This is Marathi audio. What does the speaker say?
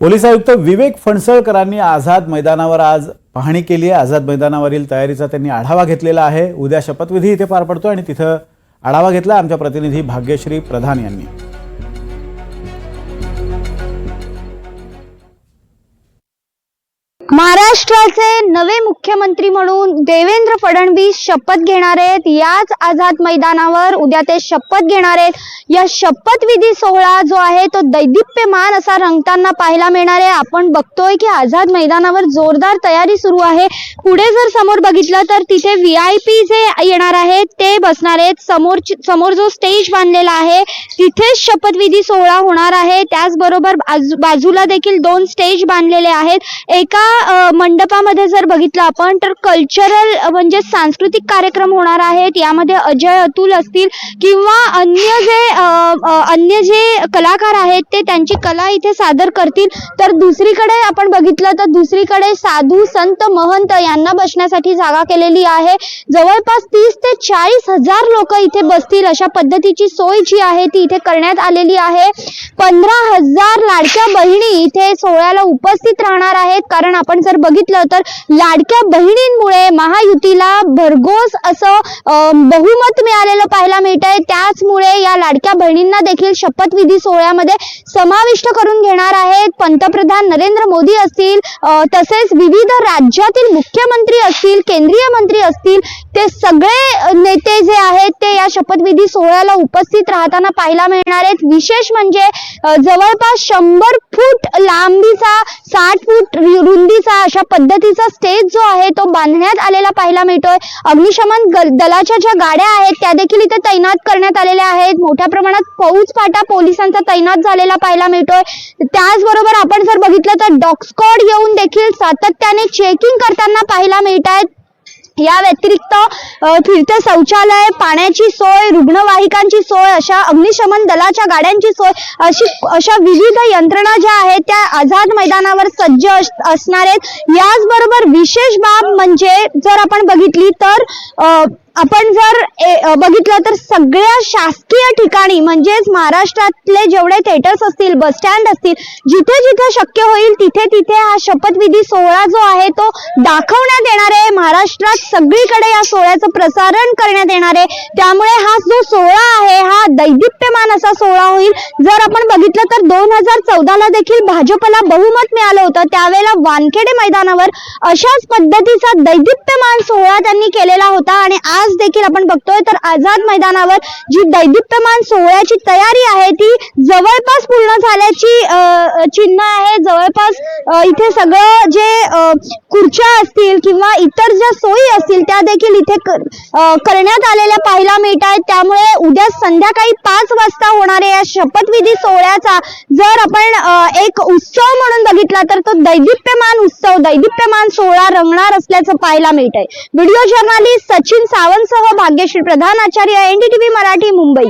पोलीस आयुक्त विवेक फणसळकरांनी आझाद मैदानावर आज पाहणी केली आहे. आझाद मैदानावरील तयारीचा त्यांनी आढावा घेतलेला आहे. उद्या शपथविधी इथे पार पडतो आणि तिथं आढावा घेतला आमच्या प्रतिनिधी भाग्यश्री प्रधान यांनी. महाराष्ट्र महाराष्ट्राचे नवे मुख्यमंत्री म्हणून देवेंद्र फडणवीस शपथ घेणार आहेत. याच आझाद मैदानावर उद्या ते शपथ घेणार आहेत. या शपथविधी सोहळा जो आहे तो दैदिप्यमान असा रंगताना पाहायला मिळणार आहे. आपण बघतोय की आझाद मैदानावर जोरदार तयारी सुरू आहे. पुढे जर समोर बघितलं तर तिथे व्ही आय पी जे येणार आहेत ते बसणार आहेत. समोर समोर जो स्टेज बांधलेला आहे तिथेच शपथविधी सोहळा होणार आहे. त्याचबरोबर बाजूला देखील दोन स्टेज बांधलेले आहेत. एका मंडप मंडपामध्ये जर बघितलं आपण तर कल्चरल म्हणजे सांस्कृतिक कार्यक्रम होणार आहेत. यामध्ये अजय अतुल असतील किंवा अन्य जे अन्य जे कलाकार आहेत ते त्यांची कला इथे सादर करतील. तर दुसरीकडे आपण बघितलं तर दुसरीकडे साधू संत महंत यांना बसण्यासाठी जागा केलेली आहे. जवळपास तीस ते चाळीस हजार लोक इथे बसतील. अशा पद्धतीची सोय जी आहे ती इथे करण्यात आलेली आहे. पंधरा हजार लाडक्या बहिणी इथे सोहळ्याला उपस्थित राहणार आहेत. कारण आपण जर बघितलं तर लाडक्या बहिणींमुळे महायुतीला भरघोस असं अं, बहुमत मिळालेलं पाहायला मिळत आहे त्याचमुळे या लाडक्या बहिणींना देखील शपथविधी सोहळ्यामध्ये समाविष्ट करून घेणार पंतप्रधान नरेंद्र मोदी असतील तसेच विविध राज्यातील मुख्यमंत्री असतील केंद्रीय मंत्री असतील ते सगळे नेते जे आहेत ते या शपथविधी सोहळ्याला उपस्थित राहताना पाहायला मिळणार आहेत. विशेष म्हणजे जवळपास शंभर फूट लांबीचा साठ फूट रुंदीचा अशा पद्धतीचा स्टेज जो आहे तो बांधण्यात आलेला पाहायला मिळतोय. अग्निशमन दलाच्या ज्या गाड्या आहेत त्या देखील इथे तैनात करण्यात आलेल्या आहेत. मोठ्या प्रमाणात फौज फाटा पोलिसांचा तैनात झालेला पाहायला मिळतोय. त्याचबरोबर आपण जर बघितलं तर डॉग येऊन देखील सातत्याने चेकिंग करताना पाहायला मिळत आहेत या व्यतिरिक्त फिरते शौचालय पाण्याची सोय रुग्णवाहिकांची सोय अशा अग्निशमन दलाच्या गाड्यांची सोय अशी अशा विविध यंत्रणा ज्या आहेत त्या आझाद मैदानावर सज्ज अस- असणार आहेत. याचबरोबर विशेष बाब म्हणजे जर आपण बघितली तर आपण जर ए- बघितलं तर सगळ्या शासकीय ठिकाणी म्हणजेच महाराष्ट्रातले जेवढे थिएटर्स असतील बस स्टँड असतील जिथे जिथे शक्य होईल तिथे तिथे हा शपथविधी सोहळा जो आहे तो दाखवण्यात येणार आहे. महाराष्ट्रात सगळीकडे या सोहळ्याचं प्रसारण करण्यात येणार आहे. त्यामुळे हा जो सोहळा आहे हा दैदिप्यमान असा सोहळा होईल. जर आपण बघितलं तर दोन हजार चौदाला देखील भाजपला बहुमत मिळालं होतं. त्यावेळेला वानखेडे मैदानावर अशाच पद्धतीचा दैदिप्यमान सोहळा त्यांनी केलेला होता आणि आज देखील आपण बघतोय तर आझाद मैदानावर जी दैदिप्यमान सोहळ्याची तयारी आहे ती जवळपास पूर्ण झाल्याची चिन्ह आहे. जवळपास इथे सगळं जे खुर्च्या असतील किंवा इतर ज्या सोयी असतील त्या देखील इथे करण्यात आलेल्या पाहायला मिळत आहेत. त्यामुळे उद्या संध्याकाळी पाच वाजता होणाऱ्या या शपथविधी सोहळ्याचा जर आपण एक उत्सव म्हणून बघितला तर तो दैदिप्यमान उत्सव दैदिप्यमान सोहळा रंगणार असल्याचं पाहायला मिळत आहे व्हिडिओ जर्नालिस्ट सचिन रावणसह भाग्यश्री प्रधान आचार्य एनडीटीव्ही मराठी मुंबई.